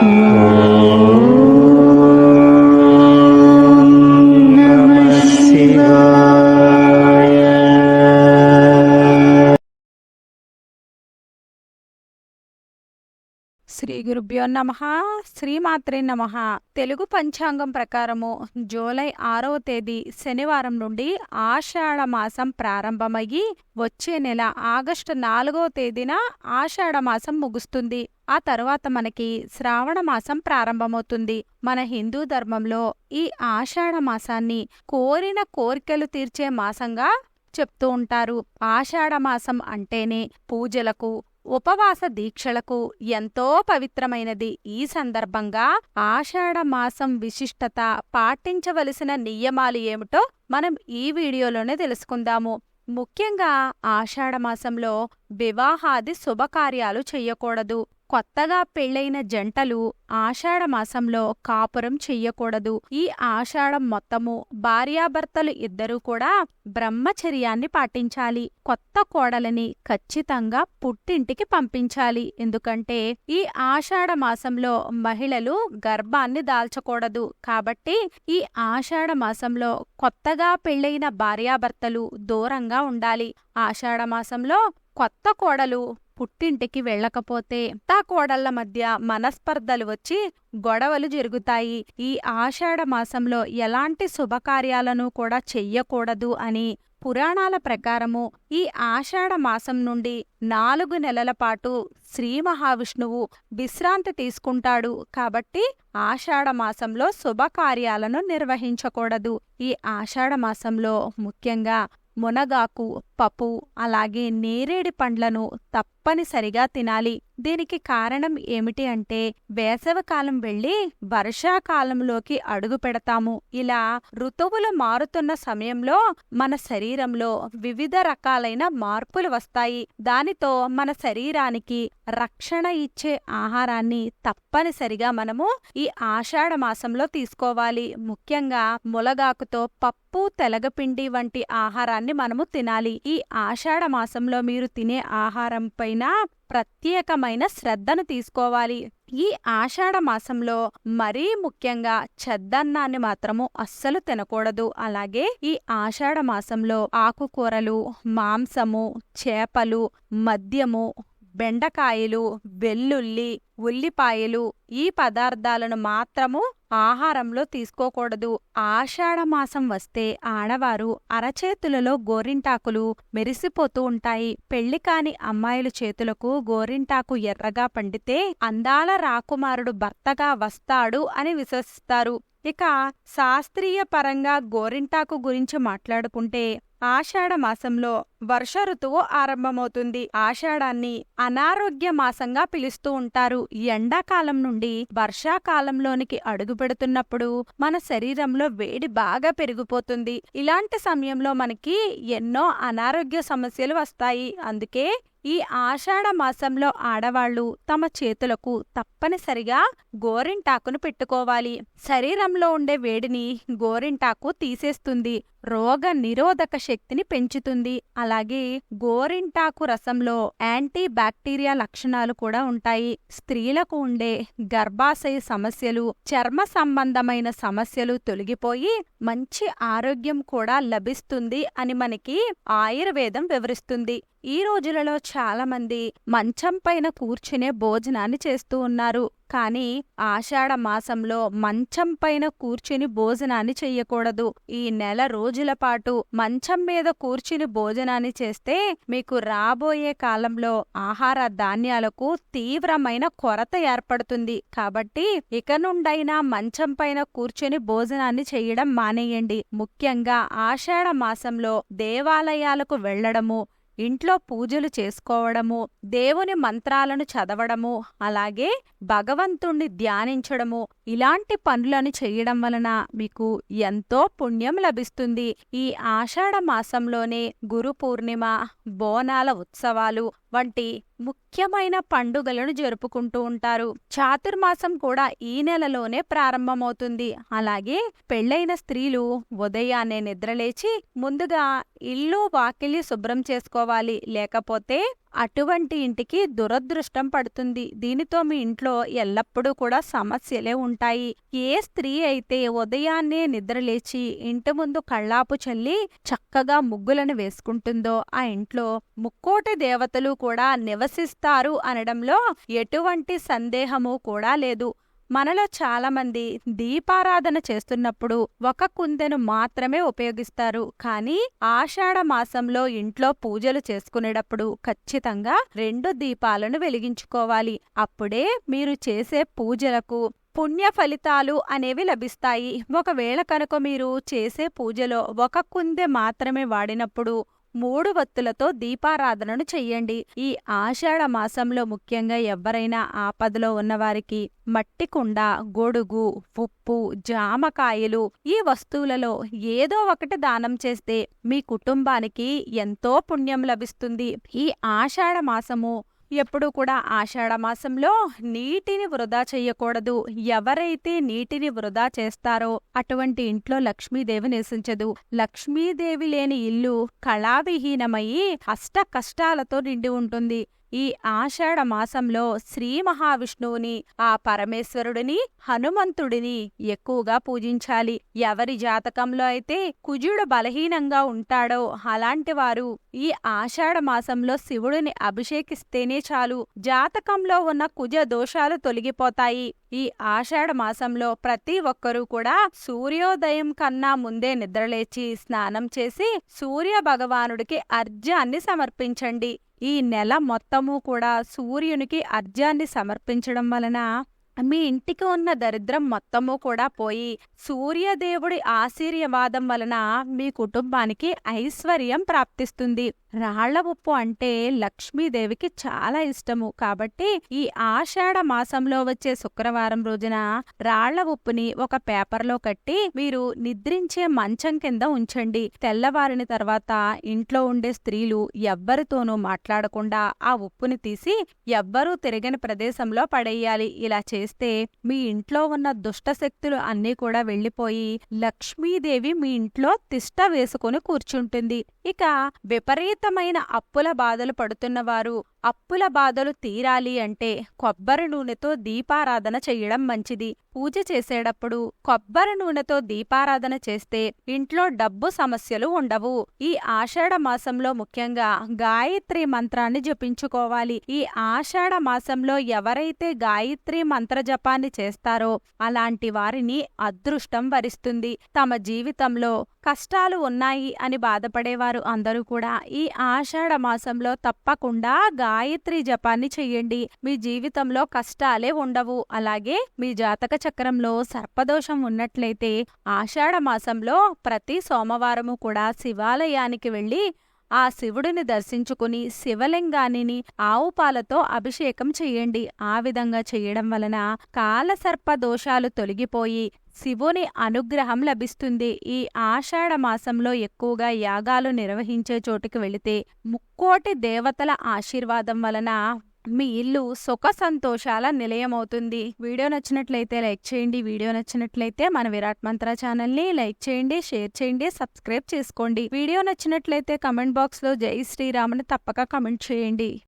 నమః శ్రీ గురుభ్యో నమ. శ్రీమాత్రే నమ. తెలుగు పంచాంగం ప్రకారము జూలై ఆరవ తేదీ శనివారం నుండి ఆషాఢ మాసం ప్రారంభమయ్యి వచ్చే నెల ఆగస్టు నాలుగవ తేదీన ఆషాఢ మాసం ముగుస్తుంది. ఆ తర్వాత మనకి శ్రావణ మాసం ప్రారంభమవుతుంది. మన హిందూ ధర్మంలో ఈ ఆషాఢ మాసాన్ని కోరిన కోరికలు తీర్చే మాసంగా చెప్తూ ఉంటారు. ఆషాఢ మాసం అంటేనే పూజలకు ఉపవాస దీక్షలకు ఎంతో పవిత్రమైనది. ఈ సందర్భంగా ఆషాఢమాసం విశిష్టత పాటించవలసిన నియమాలు ఏమిటో మనం ఈ వీడియోలోనే తెలుసుకుందాము. ముఖ్యంగా ఆషాఢమాసంలో వివాహాది శుభకార్యాలు చెయ్యకూడదు కొత్తగా పెళ్ళైన జంటలు ఆషాఢ మాసంలో కాపురం చెయ్యకూడదు. ఈ ఆషాఢం మొత్తము భార్యాభర్తలు ఇద్దరూ కూడా బ్రహ్మచర్యాన్ని పాటించాలి. కొత్త కోడలని ఖచ్చితంగా పుట్టింటికి పంపించాలి. ఎందుకంటే ఈ ఆషాఢ మాసంలో మహిళలు గర్భాన్ని దాల్చకూడదు. కాబట్టి ఈ ఆషాఢ మాసంలో కొత్తగా పెళ్ళైన భార్యాభర్తలు దూరంగా ఉండాలి. ఆషాఢ మాసంలో కొత్త కోడలు పుట్టింటికి వెళ్ళకపోతే కోడళ్ళ మధ్య మనస్పర్ధలు వచ్చి గొడవలు జరుగుతాయి. ఈ ఆషాఢ మాసంలో ఎలాంటి శుభకార్యాలను కూడా చెయ్యకూడదు అని పురాణాల ప్రకారము ఈ ఆషాఢ మాసం నుండి నాలుగు నెలల పాటు శ్రీ మహావిష్ణువు విశ్రాంతి తీసుకుంటాడు. కాబట్టి ఆషాఢ మాసంలో శుభకార్యాలను నిర్వహించకూడదు. ఈ ఆషాఢ మాసంలో ముఖ్యంగా మునగాకు పప్పు అలాగే నేరేడి పండ్లను తప్ప తప్పనిసరిగా తినాలి. దీనికి కారణం ఏమిటి అంటే వేసవకాలం వెళ్ళి వర్షాకాలంలోకి అడుగు పెడతాము. ఇలా ఋతువులు మారుతున్న సమయంలో మన శరీరంలో వివిధ రకాలైన మార్పులు వస్తాయి. దానితో మన శరీరానికి రక్షణ ఇచ్చే ఆహారాన్ని తప్పనిసరిగా మనము ఈ ఆషాఢ మాసంలో తీసుకోవాలి. ముఖ్యంగా ములగాకుతో పప్పు తెలగపిండి వంటి ఆహారాన్ని మనము తినాలి. ఈ ఆషాఢ మాసంలో మీరు తినే ఆహారం పైన ప్రత్యేకమైన శ్రద్ధను తీసుకోవాలి. ఈ ఆషాఢ మాసంలో మరీ ముఖ్యంగా చెద్దన్నాన్ని మాత్రము అస్సలు తినకూడదు. అలాగే ఈ ఆషాఢ మాసంలో ఆకుకూరలు మాంసము చేపలు మద్యము బెండకాయలు వెల్లుల్లి ఉల్లిపాయలు ఈ పదార్థాలను మాత్రము ఆహారంలో తీసుకోకూడదు. ఆషాఢమాసం వస్తే ఆడవారు అరచేతులలో గోరింటాకులు మెరిసిపోతూ ఉంటాయి. పెళ్ళి కాని అమ్మాయిల చేతులకు గోరింటాకు ఎర్రగా పండితే అందాల రాకుమారుడు భర్తగా వస్తాడు అని విశ్వసిస్తారు. ఇక శాస్త్రీయ పరంగా గోరింటాకు గురించి మాట్లాడుకుంటే ఆషాఢ మాసంలో వర్ష ఋతువు ఆరంభమవుతుంది. ఆషాఢాన్ని అనారోగ్య మాసంగా పిలుస్తూ ఉంటారు. ఎండాకాలం నుండి వర్షాకాలంలోనికి అడుగు పెడుతున్నప్పుడు మన శరీరంలో వేడి బాగా పెరిగిపోతుంది. ఇలాంటి సమయంలో మనకి ఎన్నో అనారోగ్య సమస్యలు వస్తాయి. అందుకే ఈ ఆషాఢ మాసంలో ఆడవాళ్ళు తమ చేతులకు తప్పనిసరిగా గోరింటాకును పెట్టుకోవాలి. శరీరంలో ఉండే వేడిని గోరింటాకు తీసేస్తుంది. రోగ నిరోధక శక్తిని పెంచుతుంది. అలాగే గోరింటాకు రసంలో యాంటీ బ్యాక్టీరియా లక్షణాలు కూడా ఉంటాయి. స్త్రీలకు ఉండే గర్భాశయ సమస్యలు చర్మ సంబంధమైన సమస్యలు తొలగిపోయి మంచి ఆరోగ్యం కూడా లభిస్తుంది అని మనకి ఆయుర్వేదం వివరిస్తుంది. ఈ రోజులలో చాలా మంది మంచం పైన కూర్చునే భోజనాన్ని చేస్తూ ఉన్నారు. కానీ ఆషాఢ మాసంలో మంచం పైన కూర్చుని భోజనాన్ని చెయ్యకూడదు. ఈ నెల రోజుల పాటు మంచం మీద కూర్చుని భోజనాన్ని చేస్తే మీకు రాబోయే కాలంలో ఆహార ధాన్యాలకు తీవ్రమైన కొరత ఏర్పడుతుంది. కాబట్టి ఇక నుండైనా మంచం పైన కూర్చుని భోజనాన్ని చెయ్యడం మానేయండి. ముఖ్యంగా ఆషాఢ మాసంలో దేవాలయాలకు వెళ్ళడము ఇంట్లో పూజలు చేసుకోవడము దేవుని మంత్రాలను చదవడము అలాగే భగవంతుణ్ణి ధ్యానించడము ఇలాంటి పనులను చేయడం వలన మీకు ఎంతో పుణ్యం లభిస్తుంది. ఈ ఆషాఢ మాసంలోనే గురు పూర్ణిమ బోనాల ఉత్సవాలు వంటి ముఖ్యమైన పండుగలను జరుపుకుంటూ ఉంటారు. చాతుర్మాసం కూడా ఈ నెలలోనే ప్రారంభమవుతుంది. అలాగే పెళ్ళైన స్త్రీలు ఉదయాన్నే నిద్రలేచి ముందుగా ఇల్లు వాకిలి శుభ్రం చేసుకోవాలి. లేకపోతే అటువంటి ఇంటికి దురదృష్టం పడుతుంది. దీనితో మీ ఇంట్లో ఎల్లప్పుడూ కూడా సమస్యలే ఉంటాయి. ఏ స్త్రీ అయితే ఉదయాన్నే నిద్రలేచి ఇంటి ముందు కళ్ళాపు చల్లి చక్కగా ముగ్గులను వేసుకుంటుందో ఆ ఇంట్లో ముక్కోటి దేవతలు కూడా నివసిస్తారు అనడంలో ఎటువంటి సందేహము కూడా లేదు. మనలో చాలామంది దీపారాధన చేస్తున్నప్పుడు ఒక కుందెను మాత్రమే ఉపయోగిస్తారు. కానీ ఆషాఢ మాసంలో ఇంట్లో పూజలు చేసుకునేటప్పుడు ఖచ్చితంగా రెండు దీపాలను వెలిగించుకోవాలి. అప్పుడే మీరు చేసే పూజలకు పుణ్య ఫలితాలు అనేవి లభిస్తాయి. ఒకవేళ కనుక మీరు చేసే పూజలో ఒక కుందె మాత్రమే వాడినప్పుడు మూడు వత్తులతో దీపారాధనను చెయ్యండి. ఈ ఆషాఢ మాసంలో ముఖ్యంగా ఎవరైనా ఆపదలో ఉన్నవారికి మట్టి కుండ గొడుగు ఉప్పు జామకాయలు ఈ వస్తువులలో ఏదో ఒకటి దానం చేస్తే మీ కుటుంబానికి ఎంతో పుణ్యం లభిస్తుంది. ఈ ఆషాఢ మాసము ఎప్పుడూ కూడా ఆషాఢ మాసంలో నీటిని వృధా చెయ్యకూడదు ఎవరైతే నీటిని వృధా చేస్తారో అటువంటి ఇంట్లో లక్ష్మీదేవి నివసించదు. లక్ష్మీదేవి లేని ఇల్లు కళావిహీనమయ్యి అష్ట కష్టాలతో నిండి ఉంటుంది. ఈ ఆషాఢ మాసంలో శ్రీ మహావిష్ణువుని ఆ పరమేశ్వరుడిని హనుమంతుడిని ఎక్కువగా పూజించాలి. ఎవరి జాతకంలో అయితే కుజుడు బలహీనంగా ఉంటాడో అలాంటి వారు ఈ ఆషాఢ మాసంలో శివుడిని అభిషేకిస్తేనే చాలు. జాతకంలో ఉన్న కుజ దోషాలు తొలగిపోతాయి. ఈ ఆషాఢ మాసంలో ప్రతి ఒక్కరూ కూడా సూర్యోదయం కన్నా ముందే నిద్రలేచి స్నానం చేసి సూర్య భగవానుడికి అర్ఘ్యాన్ని సమర్పించండి. ఈ నెల మొత్తము కూడా సూర్యునికి అర్ఘ్యాన్ని సమర్పించడం వలన మీ ఇంటికి ఉన్న దరిద్రం మొత్తము కూడా పోయి సూర్యదేవుడి ఆశీర్యవాదం వలన మీ కుటుంబానికి ఐశ్వర్యం ప్రాప్తిస్తుంది. రాళ్ళ ఉప్పు అంటే లక్ష్మీదేవికి చాలా ఇష్టము. కాబట్టి ఈ ఆషాఢ మాసంలో వచ్చే శుక్రవారం రోజున రాళ్ళ ఉప్పుని ఒక పేపర్లో కట్టి మీరు నిద్రించే మంచం కింద ఉంచండి. తెల్లవారిన తర్వాత ఇంట్లో ఉండే స్త్రీలు ఎవ్వరితోనూ మాట్లాడకుండా ఆ ఉప్పుని తీసి ఎవ్వరూ తిరగని ప్రదేశంలో పడేయాలి. ఇలా చేస్తే మీ ఇంట్లో ఉన్న దుష్ట శక్తులు అన్నీ కూడా వెళ్ళిపోయి లక్ష్మీదేవి మీ ఇంట్లో తిష్ట వేసుకుని కూర్చుంటుంది. ఇక విపరీత విపరీతమైన అప్పుల బాధలు పడుతున్నవారు అప్పుల బాధలు తీరాలి అంటే కొబ్బరి నూనెతో దీపారాధన చెయ్యడం మంచిది. పూజ చేసేటప్పుడు కొబ్బరి నూనెతో దీపారాధన చేస్తే ఇంట్లో డబ్బు సమస్యలు ఉండవు. ఈ ఆషాఢ మాసంలో ముఖ్యంగా గాయత్రి మంత్రాన్ని జపించుకోవాలి. ఈ ఆషాఢ మాసంలో ఎవరైతే గాయత్రి మంత్ర జపాన్ని చేస్తారో అలాంటి వారిని అదృష్టం వరిస్తుంది. తమ జీవితంలో కష్టాలు ఉన్నాయి అని బాధపడేవారు అందరూ కూడా ఈ ఆషాఢ మాసంలో తప్పకుండా గాయత్రి జపాన్ని చెయ్యండి మీ జీవితంలో కష్టాలే ఉండవు. అలాగే మీ జాతక చక్రంలో సర్పదోషం ఉన్నట్లయితే ఆషాఢ మాసంలో ప్రతి సోమవారము కూడా శివాలయానికి వెళ్ళి ఆ శివుడిని దర్శించుకుని శివలింగానిని ఆవు పాలతో అభిషేకం చెయ్యండి ఆ విధంగా చెయ్యడం వలన కాలసర్ప దోషాలు తొలగిపోయి శివుని అనుగ్రహం లభిస్తుంది. ఈ ఆషాఢ మాసంలో ఎక్కువగా యాగాలు నిర్వహించే చోటుకి వెళితే ముక్కోటి దేవతల ఆశీర్వాదం వలన మీ ఇల్లు సుఖ సంతోషాల నిలయమవుతుంది వీడియో నచ్చినట్లయితే లైక్ చేయండి. వీడియో నచ్చినట్లయితే మన విరాట్ మంత్ర ఛానల్ని లైక్ చేయండి షేర్ చేయండి సబ్స్క్రైబ్ చేసుకోండి. వీడియో నచ్చినట్లయితే కమెంట్ బాక్స్లో జై శ్రీరామ్ని తప్పక కమెంట్ చేయండి.